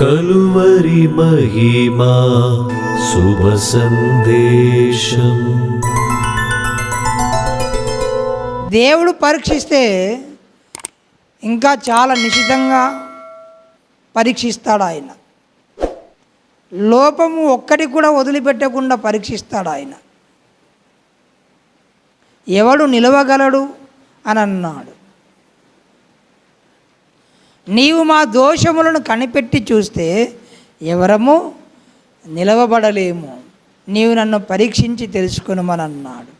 కలువరి మహిమా శుభ సందేశం. దేవుడు పరీక్షిస్తే ఇంకా చాలా నిశితంగా పరీక్షిస్తాడు ఆయన లోపము ఒక్కటి కూడా వదిలిపెట్టకుండా పరీక్షిస్తాడు ఆయన ఎవడు నిలవగలడు అని అన్నాడు నీవు మా దోషములను కనిపెట్టి చూస్తే ఎవరము నిలవబడలేము. నీవు నన్ను పరీక్షించి తెలుసుకునమనన్నాడు.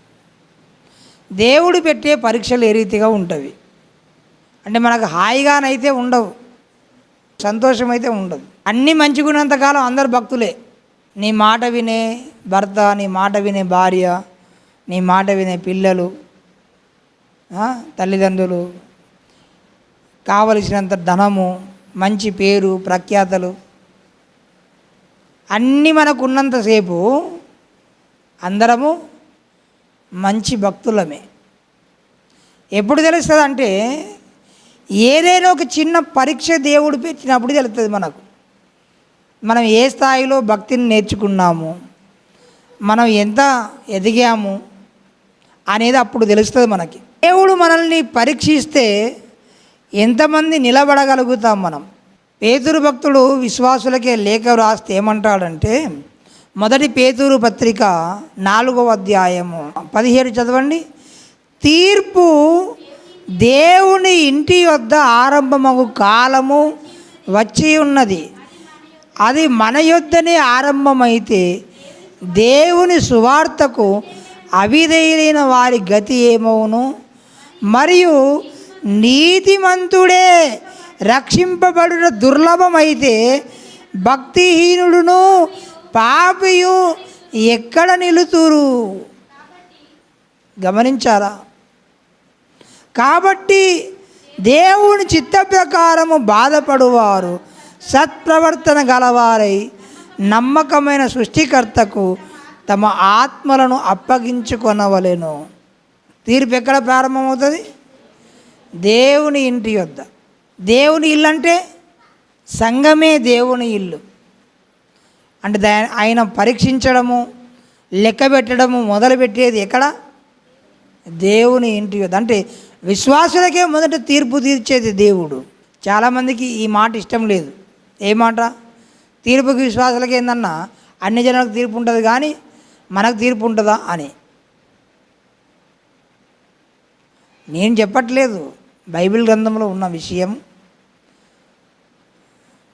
దేవుడు పెట్టే పరీక్షలు ఏ రీతిగా ఉంటవి? అంటే మనకు హాయిగానైతే ఉండవు సంతోషం అయితే ఉండదు. అన్నీ మంచిగున్నంతకాలం అందరు భక్తులే. నీ మాట వినే భర్త నీ మాట వినే భార్య నీ మాట వినే పిల్లలు తల్లిదండ్రులు కావలసినంత ధనము మంచి పేరు ప్రఖ్యాతలు అన్నీ మనకు ఉన్నంతసేపు అందరము మంచి భక్తులమే. ఎప్పుడు తెలుస్తుంది అంటే ఏదైనా ఒక చిన్న పరీక్ష దేవుడు పెట్టినప్పుడు తెలుస్తుంది మనకు. మనం ఏ స్థాయిలో భక్తిని నేర్చుకున్నాము మనం ఎంత ఎదిగాము అనేది అప్పుడు తెలుస్తుంది మనకి. దేవుడు మనల్ని పరీక్షిస్తే ఎంతమంది నిలబడగలుగుతాం మనం? పేతురు భక్తుడు విశ్వాసులకే లేఖ రాస్తే ఏమంటాడంటే మొదటి పేతురు పత్రిక నాలుగవ అధ్యాయము. పదిహేడు చదవండి. తీర్పు దేవుని ఇంటి వద్ద ఆరంభమగు కాలము వచ్చి ఉన్నది. అది మన యొద్దనే ఆరంభమైతే దేవుని సువార్తకు అవిధేయులైన వారి గతి ఏమవును మరియు నీతిమంతుడే రక్షింపబడుట దుర్లభమైతే భక్తిహీనుడును పాపియు ఎక్కడ నిలుతురు? గమనించారా? కాబట్టి దేవుని చిత్త ప్రకారము బాధపడువారు సత్ప్రవర్తన గలవారై నమ్మకమైన సృష్టికర్తకు తమ ఆత్మలను అప్పగించుకొనవలెను. తీర్పు ఎక్కడ ప్రారంభమవుతుంది? దేవుని ఇంటి యొద్ద. దేవుని ఇల్లు అంటే సంఘమే దేవుని ఇల్లు. అంటే దా ఆయన పరీక్షించడము లెక్క పెట్టడము మొదలుపెట్టేది ఎక్కడ? దేవుని ఇంటి యొద్ద. అంటే విశ్వాసులకే మొదట తీర్పు తీర్చేది దేవుడు. చాలామందికి ఈ మాట ఇష్టం లేదు. ఏ మాట తీర్పుకి విశ్వాసులకి ఏందన్నా? అన్ని జనాలకు తీర్పు ఉంటుంది కానీ మనకు తీర్పు ఉంటుందా అని. నేను చెప్పట్లేదు. బైబిల్ గ్రంథంలో ఉన్న విషయం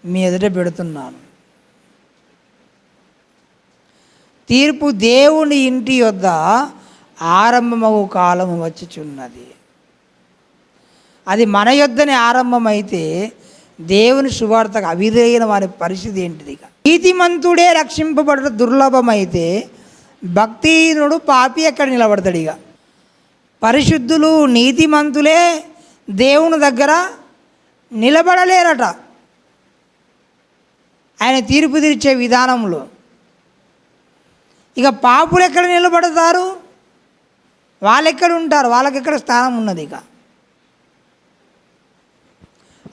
మీ ఎదుట పెడుతున్నాను. తీర్పు దేవుని ఇంటి యొద్ద ఆరంభమగు కాలము వచ్చుచున్నది. అది మన యొద్దనే ఆరంభమైతే దేవుని శుభార్తకు అవిధేయన వారి పరిస్థితి ఏంటిది ఇక? నీతిమంతుడే రక్షింపబడట దుర్లభమైతే భక్తిహీనుడు పాపి ఎక్కడ నిలబడతాడు ఇక? పరిశుద్ధులు నీతిమంతులే దేవుని దగ్గర నిలబడలేరట. ఆయన తీర్పు తీర్చే విధానంలో. ఇక పాపులు ఎక్కడ నిలబడతారు? వాళ్ళెక్కడ ఉంటారు? వాళ్ళకి ఎక్కడ స్థానం ఉన్నది ఇక.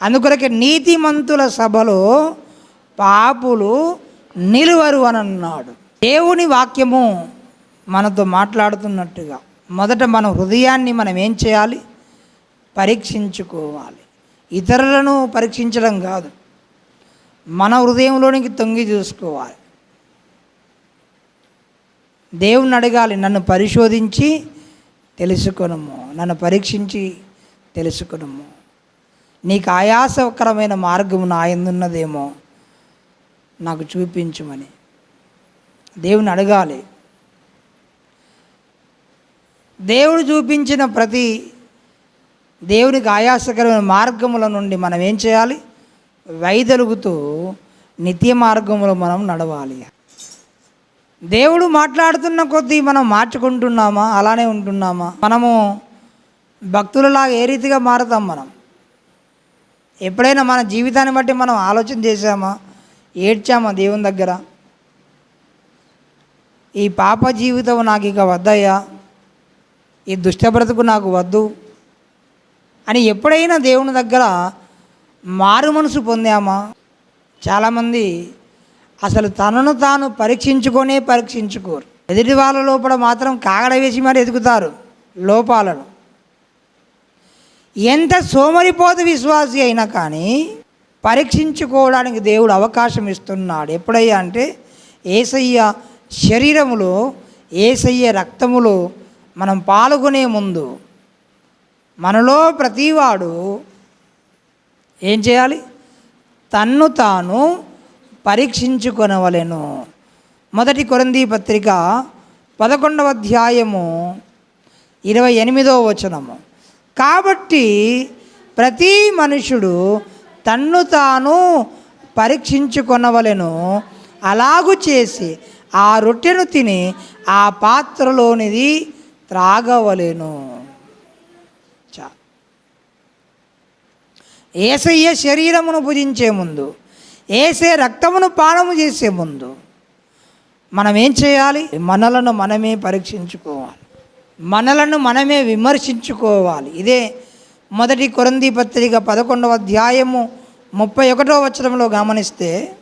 అందుకొరకే నీతిమంతుల సభలో పాపులు నిలువరు అని అన్నాడు దేవుని వాక్యము మనతో మాట్లాడుతున్నట్టుగా. మొదట మన హృదయాన్ని మనం ఏం చేయాలి? పరీక్షించుకోవాలి. ఇతరులను పరీక్షించడం కాదు. మన హృదయంలోనికి తొంగి చూసుకోవాలి. దేవుని అడగాలి నన్ను పరిశోధించి తెలుసుకొనము నన్ను పరీక్షించి తెలుసుకొనము. నీకు ఆయాసకరమైన మార్గము నా ఎందున్నదేమో నాకు చూపించమని. దేవుని అడగాలి. దేవుడు చూపించిన ప్రతి దేవునికి ఆయాసకరమైన మార్గముల నుండి మనం ఏం చేయాలి? వైదొలుగుతూ నిత్య మార్గంలో మనం నడవాలి. దేవుడు మాట్లాడుతున్న కొద్దీ మనం మార్చుకుంటున్నామా? అలానే ఉంటున్నామా? మనము భక్తులలాగా ఏ రీతిగా మారుతాం మనం? ఎప్పుడైనా మన జీవితాన్ని బట్టి మనం ఆలోచన చేశామా? ఏడ్చామా దేవుని దగ్గర? ఈ పాప జీవితం నాకు ఇక వద్దయ్యా. ఈ దుష్ట బ్రతుకు నాకు వద్దు. అని ఎప్పుడైనా దేవుని దగ్గర మారు మనసు పొందామా? చాలామంది అసలు తనను తాను పరీక్షించుకొనే పరీక్షించుకోరు. ఎదుటి వాళ్ళ లోపల మాత్రం కాగడ వేసి మరి ఎదుగుతారు లోపాలను. ఎంత సోమరిపోతు విశ్వాసి అయినా కానీ పరీక్షించుకోవడానికి దేవుడు అవకాశం ఇస్తున్నాడు. ఎప్పుడయ్యా అంటే ఏసయ్య శరీరములో ఏసయ్య రక్తములో మనం పాల్గొనే ముందు మనలో ప్రతివాడు ఏం చేయాలి? తన్ను తాను పరీక్షించుకొనవలెను. మొదటి కొరందీ పత్రిక పదకొండవ అధ్యాయము ఇరవై ఎనిమిదవ వచనము. కాబట్టి ప్రతి మనుషుడు తన్ను తాను పరీక్షించుకొనవలెను. అలాగు చేసి ఆ రొట్టెను తిని ఆ పాత్రలోనిది త్రాగవలెను. ఏసయ్య శరీరమును భుజించే ముందు ఏసే రక్తమును పానము చేసే ముందు మనం ఏం చేయాలి? మనలను మనమే పరీక్షించుకోవాలి. మనలను మనమే విమర్శించుకోవాలి. ఇదే మొదటి కొరంది పత్రిక పదకొండవ అధ్యాయము ముప్పై ఒకటో వచనంలో గమనిస్తే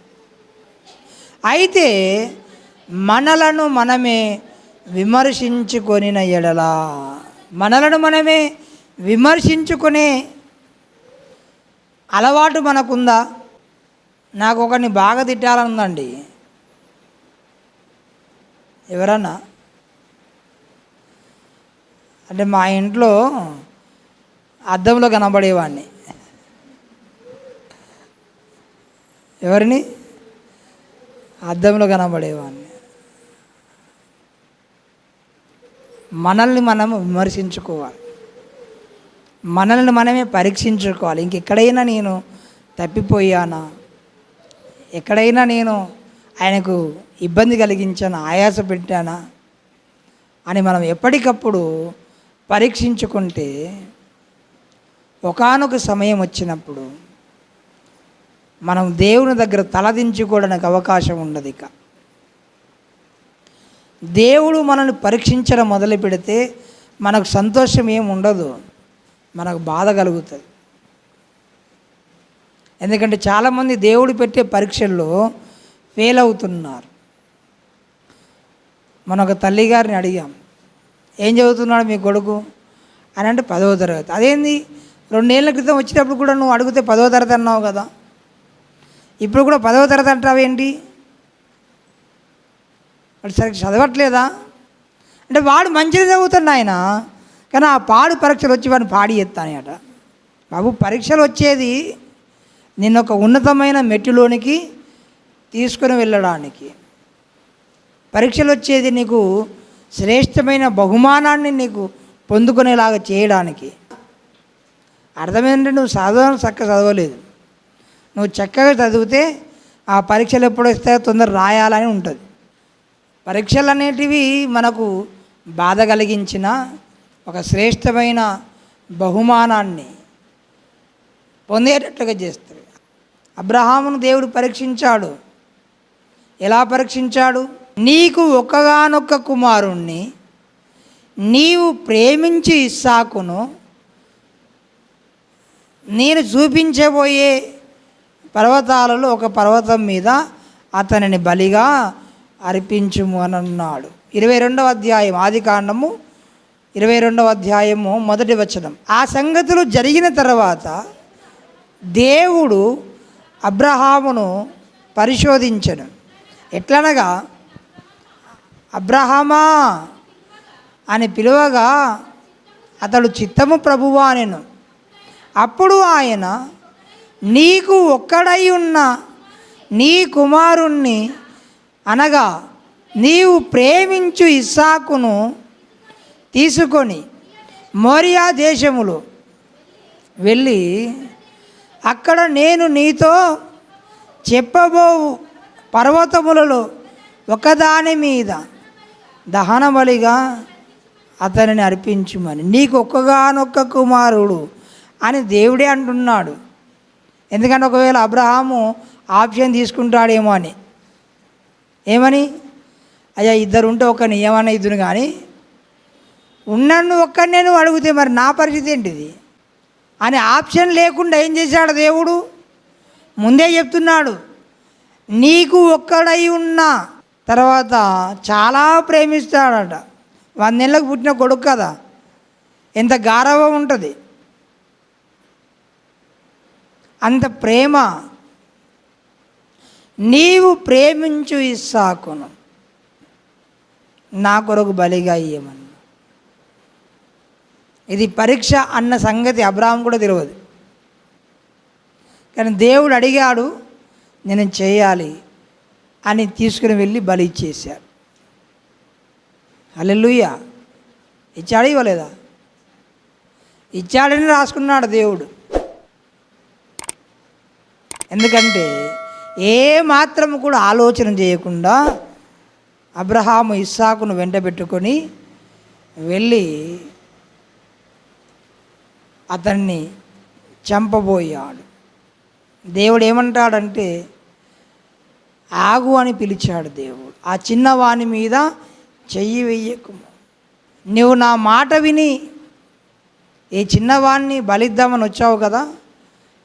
అయితే మనలను మనమే విమర్శించుకొనిన ఎడలా మనలను మనమే విమర్శించుకునే అలవాటు మనకుందా? నాకు ఒకరిని బాగా తిట్టాలనుందండి. ఎవరన్నా? అంటే మా ఇంట్లో అద్దంలో కనబడేవాడిని. ఎవరిని? అద్దంలో కనబడేవాడిని. మనల్ని మనం విమర్శించుకోవాలి. మనల్ని మనమే పరీక్షించుకోవాలి. ఇంకెక్కడైనా నేను తప్పిపోయానా? ఎక్కడైనా నేను ఆయనకు ఇబ్బంది కలిగించానా? ఆయాస పెట్టానా? అని మనం ఎప్పటికప్పుడు పరీక్షించుకుంటే ఒకానొక సమయం వచ్చినప్పుడు మనం దేవుని దగ్గర తలదించుకోవడానికి అవకాశం ఉండదు ఇక. దేవుడు మనల్ని పరీక్షించడం మొదలు పెడితే మనకు సంతోషం ఏం ఉండదు. మనకు బాధ కలుగుతుంది. ఎందుకంటే చాలామంది దేవుడు పెట్టే పరీక్షల్లో ఫెయిల్ అవుతున్నారు. మన ఒక తల్లిగారిని అడిగాం ఏం చదువుతున్నాడు మీ కొడుకు? అని అంటే పదవ తరగతి. అదేంది? రెండేళ్ళ క్రితం వచ్చేటప్పుడు కూడా నువ్వు అడిగితే పదవ తరగతి అన్నావు కదా. ఇప్పుడు కూడా పదవ తరగతి అంటావేంటి వాడు సరిగ్గా చదవట్లేదా? అంటే వాడు మంచిది చదువుతున్నాయన ఆయన కానీ ఆ పాడు పరీక్షలు వచ్చి వాడిని పాడి ఎత్తానట బాబు పరీక్షలు వచ్చేది నిన్న ఒక ఉన్నతమైన మెట్టులోనికి తీసుకుని వెళ్ళడానికి. పరీక్షలు వచ్చేది నీకు శ్రేష్టమైన బహుమానాన్ని నీకు పొందుకునేలాగా చేయడానికి. అర్థమేంటంటే నువ్వు చదవడం చక్కగా చదవలేదు. నువ్వు చక్కగా చదివితే ఆ పరీక్షలు ఎప్పుడు వస్తాయో తొందర రాయాలని ఉంటుంది. పరీక్షలు అనేటివి మనకు బాధ కలిగించిన ఒక శ్రేష్టమైన బహుమానాన్ని పొందేటట్లుగా చేస్తారు. అబ్రహామును దేవుడు పరీక్షించాడు. ఎలా పరీక్షించాడు? నీకు ఒక్కగానొక్క కుమారుణ్ణి నీవు ప్రేమించి ఇస్సాకును నేను చూపించబోయే పర్వతాలలో ఒక పర్వతం మీద అతనిని బలిగా అర్పించుము అని అన్నాడు. ఇరవై రెండవ అధ్యాయం ఆది కాండము ఇరవై రెండవ అధ్యాయము మొదటి వచనం. ఆ సంగతులు జరిగిన తర్వాత దేవుడు అబ్రహామును పరిశోధించను. ఎట్లనగా అబ్రహమా అని పిలువగా అతడు చిత్తము ప్రభువా నేను అప్పుడు ఆయన నీకు ఒక్కడై ఉన్న నీ కుమారుణ్ణి అనగా నీవు ప్రేమించు ఇస్సాకును తీసుకొని మోరియా దేశములో వెళ్ళి అక్కడ నేను నీతో చెప్పబోవు పర్వతములలో ఒకదాని మీద దహనబలిగా అతనిని అర్పించుమని. నీకు ఒక్కగానొక్క కుమారుడు అని దేవుడే అంటున్నాడు. ఎందుకంటే ఒకవేళ అబ్రహాము ఆప్షన్ తీసుకుంటాడేమో అని. ఏమని? అయ్యా ఇద్దరు ఉంటే ఒక నియమన ఇద్దరు కానీ ఉన్నన్ను ఒక్కడి నేను అడిగితే మరి నా పరిస్థితి ఏంటిది? అని ఆప్షన్ లేకుండా ఏం చేశాడు దేవుడు? ముందే చెప్తున్నాడు నీకు ఒక్కడై ఉన్న తర్వాత చాలా ప్రేమిస్తాడట. వందేళ్ళకు పుట్టిన కొడుకు కదా ఎంత గారవం ఉంటుంది. అంత ప్రేమ. నీవు ప్రేమించు ఇస్సాకును నా కొరకు బలిగా ఇయ్యమని. ఇది పరీక్ష అన్న సంగతి అబ్రాహం కూడా తెలియదు. కానీ దేవుడు అడిగాడు నేను చేయాలి అని తీసుకుని వెళ్ళి బలి ఇచ్చేశాడు అల్లెలుయ్య ఇచ్చాడు ఇవ్వలేదా? ఇచ్చాడని రాసుకున్నాడు దేవుడు. ఎందుకంటే ఏ మాత్రం కూడా ఆలోచన చేయకుండా అబ్రహాము ఇస్సాకును వెంట పెట్టుకొని వెళ్ళి అతన్ని చంపబోయాడు. దేవుడు ఏమంటాడంటే ఆగు అని పిలిచాడు దేవుడు. ఆ చిన్నవాని మీద చెయ్యి వెయ్యకుము. నువ్వు నా మాట విని ఈ చిన్నవాణ్ణి బలిద్దామని వచ్చావు కదా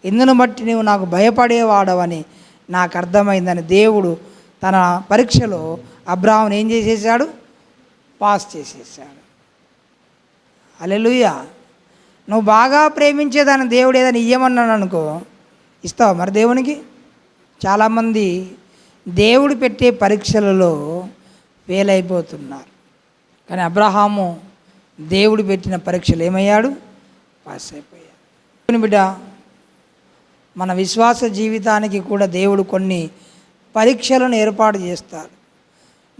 ఇందును బట్టి నువ్వు నాకు భయపడేవాడవని నాకు అర్థమైందని దేవుడు తన పరీక్షలో అబ్రాహ్మణ్ ఏం చేసేసాడు పాస్ చేసేసాడు అలెలుయ్య నువ్వు బాగా ప్రేమించేదాన్ని దేవుడు ఏదైనా ఇయ్యమన్నాడు అనుకో ఇస్తావా మరి దేవునికి? చాలామంది దేవుడు పెట్టే పరీక్షలలో ఫెయిల్ కానీ అబ్రహాము దేవుడు పెట్టిన పరీక్షలు ఏమయ్యాడు? పాస్ అయిపోయాడు. బిడ్డ మన విశ్వాస జీవితానికి కూడా దేవుడు కొన్ని పరీక్షలను ఏర్పాటు చేస్తాడు.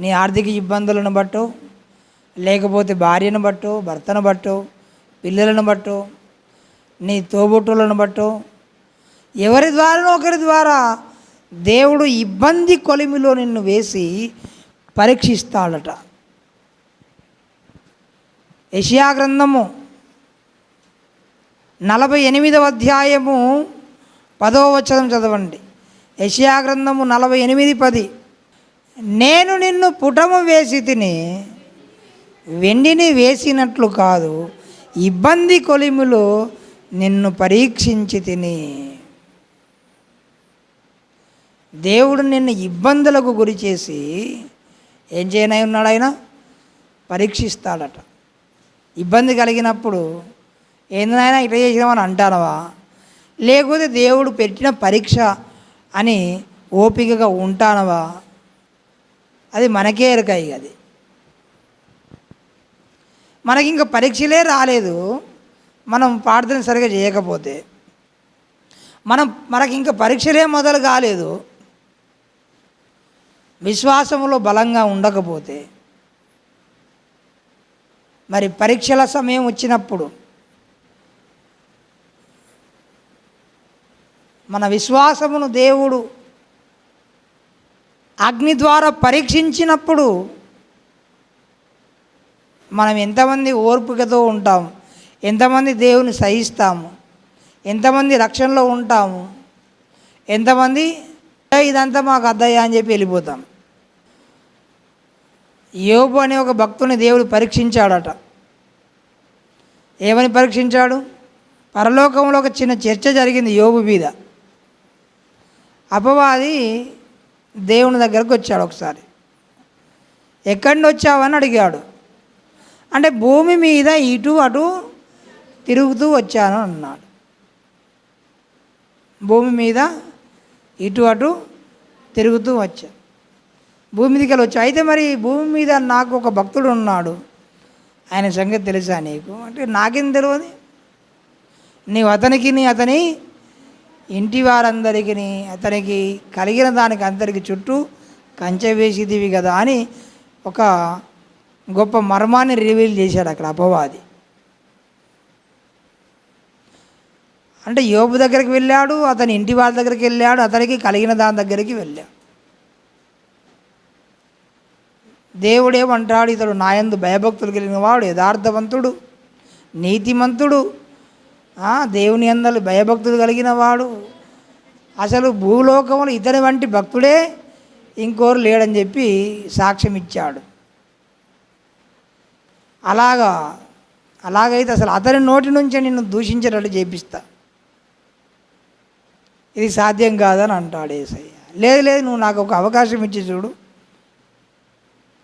నీ ఆర్థిక ఇబ్బందులను బట్టో లేకపోతే భార్యను బట్టో భర్తను బట్టో పిల్లలను బట్టు నీ తోబుట్టులను బట్టు ఎవరి ద్వారానో ఒకరి ద్వారా దేవుడు ఇబ్బంది కొలిమిలో నిన్ను వేసి పరీక్షిస్తాడట. యషియా గ్రంథము నలభై ఎనిమిదవ అధ్యాయము పదవ వచనం చదవండి. యషియా గ్రంథము నలభై ఎనిమిది పది. నేను నిన్ను పుటము వేసి తిని వెండిని వేసినట్లు కాదు ఇబ్బంది కొలిములో నిన్ను పరీక్షించి తిని. దేవుడు నిన్ను ఇబ్బందులకు గురి చేసి ఏం చేయనై ఉన్నాడు ఆయన? పరీక్షిస్తాడట. ఇబ్బంది కలిగినప్పుడు ఏందైనా ఇట్లా చేసినామని అంటానవా? లేకపోతే దేవుడు పెట్టిన పరీక్ష అని ఓపికగా ఉంటానవా? అది మనకే ఎరకాయి అది. మనకి ఇంకా పరీక్షలే రాలేదు. మనం ప్రార్థన సరిగా చేయకపోతే. మనం మనకి ఇంకా పరీక్షలే మొదలు కాలేదు. విశ్వాసంలో బలంగా ఉండకపోతే. మరి పరీక్షల సమయం వచ్చినప్పుడు మన విశ్వాసమును దేవుడు అగ్ని ద్వారా పరీక్షించినప్పుడు మనం ఎంతమంది ఓర్పుకతో ఉంటాము ఎంతమంది దేవుని సహిస్తాము ఎంతమంది రక్షణలో ఉంటాము ఎంతమంది ఇదంతా మాకు అద్దయ్యా అని చెప్పి వెళ్ళిపోతాం. యోబు అనే ఒక భక్తుని దేవుడు పరీక్షించాడట. ఏమని పరీక్షించాడు? పరలోకంలో ఒక చిన్న చర్చ జరిగింది యోబు మీద. అపవాది దేవుని దగ్గరకు వచ్చాడు ఒకసారి. ఎక్కడి నుండి వచ్చావని అడిగాడు. అంటే భూమి మీద ఇటు అటు తిరుగుతూ వచ్చాను అన్నాడు. భూమి మీద ఇటు అటు తిరుగుతూ వచ్చా. భూమి మీదకి వెళ్ళి వచ్చా. అయితే మరి భూమి మీద నాకు ఒక భక్తుడు ఉన్నాడు. ఆయన సంగతి తెలుసా నీకు? అంటే నాకేం తెలియదు. నీవు అతనికి నీ అతని ఇంటి వారందరికీ అతనికి కలిగిన దానికి అందరికి చుట్టూ కంచె వేసిదివి కదా అని ఒక గొప్ప మర్మాన్ని రివీల్ చేశాడు అక్కడ అపవాది. అంటే యోబు దగ్గరికి వెళ్ళాడు అతని ఇంటి వాళ్ళ దగ్గరికి వెళ్ళాడు అతనికి కలిగిన దాని దగ్గరికి వెళ్ళాడు. దేవుడేమంటాడు ఇతడు నాయందు భయభక్తులు కలిగిన వాడు యథార్థవంతుడు నీతిమంతుడు దేవుని అందరు భయభక్తులు కలిగిన వాడు. అసలు భూలోకంలో ఇతని వంటి భక్తుడే ఇంకోరు లేడని చెప్పి సాక్ష్యం ఇచ్చాడు అలాగా అలాగైతే అసలు అతని నోటి నుంచే నిన్ను దూషించేటట్టు చేపిస్తా. ఇది సాధ్యం కాదని అంటాడు ఏసయ్య. లేదు లేదు నువ్వు నాకు ఒక అవకాశం ఇచ్చి చూడు.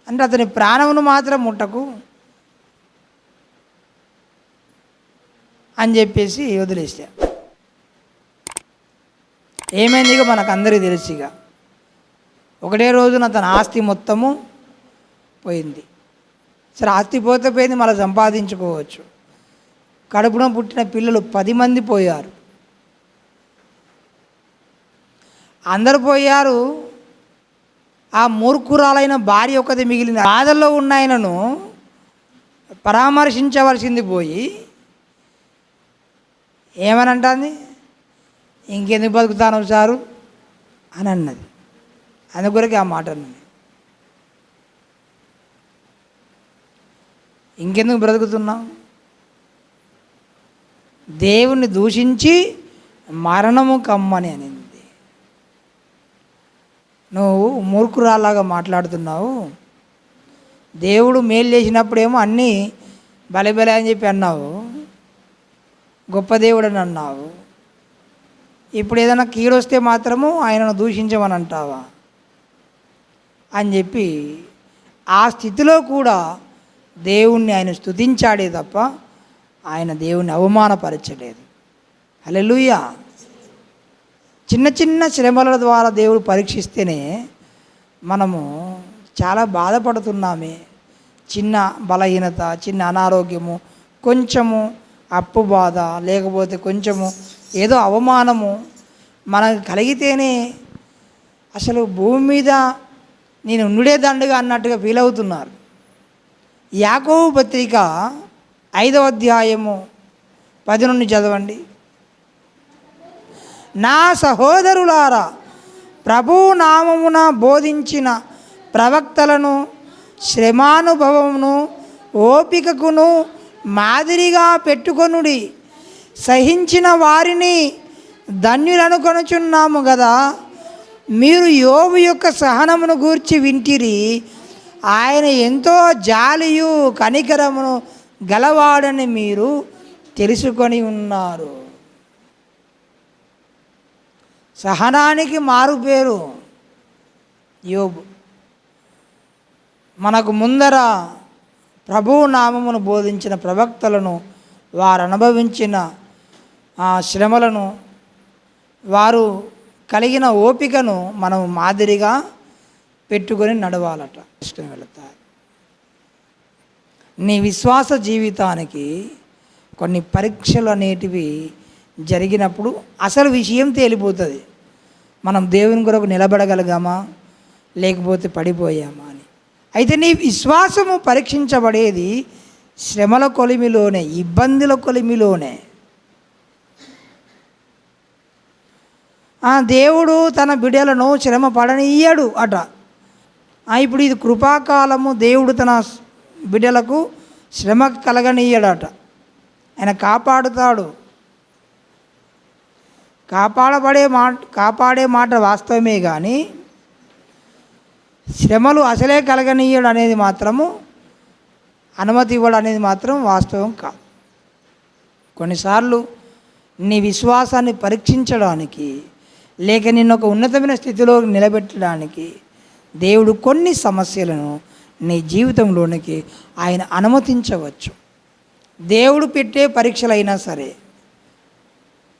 అంటే అతని ప్రాణమును మాత్రం ముట్టకు అని చెప్పేసి వదిలేసా ఏమైంది ఇక మనకు అందరికీ తెలుసు ఇక ఒకటే రోజున తన ఆస్తి మొత్తము పోయింది. సరే ఆస్తి పోతే పోయింది మళ్ళీ సంపాదించుకోవచ్చు. కడుపున పుట్టిన పిల్లలు పది మంది పోయారు. అందరు పోయారు. ఆ మూర్ఖురాలైన భార్య ఒకటి మిగిలిన బాధల్లో ఉన్న ఆయనను పరామర్శించవలసింది పోయి ఏమని అంటుంది ఇంకెందుకు బతుకుతాను సారు? అని అన్నది. అందుకొరకు ఆ మాట అన్నది ఇంకెందుకు బ్రతుకుతున్నావు? దేవుణ్ణి దూషించి మరణము కమ్మని అనింది. నువ్వు మూర్ఖురాలాగా మాట్లాడుతున్నావు. దేవుడు మేలు చేసినప్పుడేమో అన్నీ బలబెల అని చెప్పి అన్నావు. గొప్ప దేవుడు అని అన్నావు. ఇప్పుడు ఏదైనా కీడొస్తే మాత్రము ఆయనను దూషించమని అంటావా? అని చెప్పి ఆ స్థితిలో కూడా దేవుణ్ణి ఆయన స్తుతించాడే తప్ప ఆయన దేవుణ్ణి అవమానపరచలేదు. హలెలుయ చిన్న చిన్న శ్రమల ద్వారా దేవుడు పరీక్షిస్తేనే మనము చాలా బాధపడుతున్నామే. చిన్న బలహీనత చిన్న అనారోగ్యము కొంచెము అప్పు బాధ లేకపోతే కొంచెము ఏదో అవమానము మనకు కలిగితేనే అసలు భూమి మీద నేను ఉండుడే దండగా అన్నట్టుగా ఫీల్ అవుతున్నారు. యాకోబు పత్రిక ఐదవ అధ్యాయము పది నుండి చదవండి. నా సహోదరులారా ప్రభు నామమున బోధించిన ప్రవక్తలను శ్రమానుభవమును ఓపికకును మాదిరిగా పెట్టుకొనుడి. సహించిన వారిని ధన్యులనుకొనుచున్నాము కదా మీరు యోగు యొక్క సహనమును గూర్చి వింటిరి. ఆయన ఎంతో జాలియు కనికరమును గలవాడని మీరు తెలుసుకొని ఉన్నారు. సహనానికి మారు పేరు యోబు. మనకు ముందర ప్రభువు నామమును బోధించిన ప్రవక్తలను వారు అనుభవించిన ఆ శ్రమలను వారు కలిగిన ఓపికను మనం మాదిరిగా పెట్టుకొని నడవాలట. ఇష్టం వెళతారు నీ విశ్వాస జీవితానికి కొన్ని పరీక్షలు అనేటివి జరిగినప్పుడు అసలు విషయం తేలిపోతుంది. మనం దేవుని కొరకు నిలబడగలిగామా? లేకపోతే పడిపోయామా అని. అయితే నీ విశ్వాసము పరీక్షించబడేది శ్రమల కొలిమిలోనే ఇబ్బందుల కొలిమిలోనే. దేవుడు తన బిడ్డలను శ్రమ పడనీయడు అట. ఇప్పుడు ఇది కృపాకాలము దేవుడు తన బిడ్డలకు శ్రమ కలగనీయడట. ఆయన కాపాడుతాడు. కాపాడబడే మాట కాపాడే మాట వాస్తవమే కానీ శ్రమలు అసలే కలగనీయడు అనేది మాత్రము అనుమతి ఇవ్వడం అనేది మాత్రం వాస్తవం కాదు కొన్నిసార్లు నీ విశ్వాసాన్ని పరీక్షించడానికి లేక నిన్న ఒక ఉన్నతమైన స్థితిలో నిలబెట్టడానికి దేవుడు కొన్ని సమస్యలను నీ జీవితంలోనికి ఆయన అనుమతించవచ్చు. దేవుడు పెట్టే పరీక్షలైనా సరే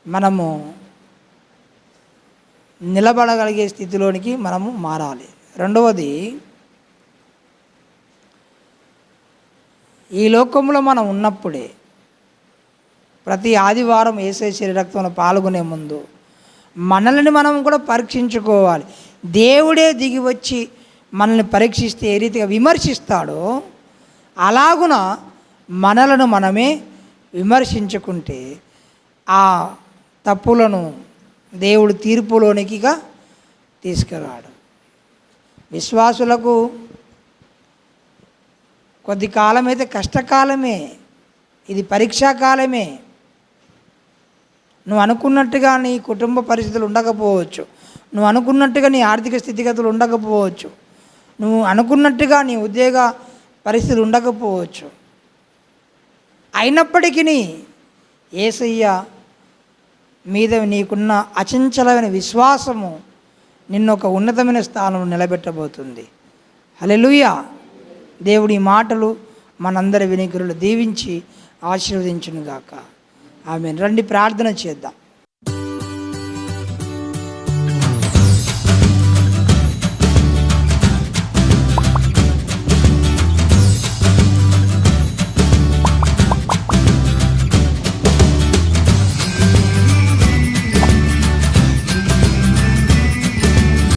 మనము నిలబడగలిగే స్థితిలోనికి మనము మారాలి. రెండవది ఈ లోకంలో మనం ఉన్నప్పుడే ప్రతి ఆదివారం ఏసే శరీరక్తంలో పాల్గొనే ముందు మనల్ని మనం కూడా పరీక్షించుకోవాలి. దేవుడే దిగి వచ్చి మనల్ని పరీక్షిస్తే ఏ రీతిగా విమర్శిస్తాడో అలాగున మనలను మనమే విమర్శించుకుంటే ఆ తప్పులను దేవుడు తీర్పులోనికిగా తీసుకురాడు. విశ్వాసులకు కొద్ది కాలం అయితే కష్టకాలమే ఇది పరీక్షాకాలమే నువ్వు అనుకున్నట్టుగా నీ కుటుంబ పరిస్థితులు ఉండకపోవచ్చు. నువ్వు అనుకున్నట్టుగా నీ ఆర్థిక స్థితిగతులు ఉండకపోవచ్చు. నువ్వు అనుకున్నట్టుగా నీ ఉద్యోగ పరిస్థితులు ఉండకపోవచ్చు. అయినప్పటికీ ఏసయ్య మీద నీకున్న అచంచలమైన విశ్వాసము నిన్ను ఒక ఉన్నతమైన స్థానంలో నిలబెట్టబోతుంది. హల్లెలూయా. దేవుడి మాటలు మనందరి వినికులు దీవించి ఆశీర్వదించునుగాక. ఆమె రండి ప్రార్థన చేద్దాం.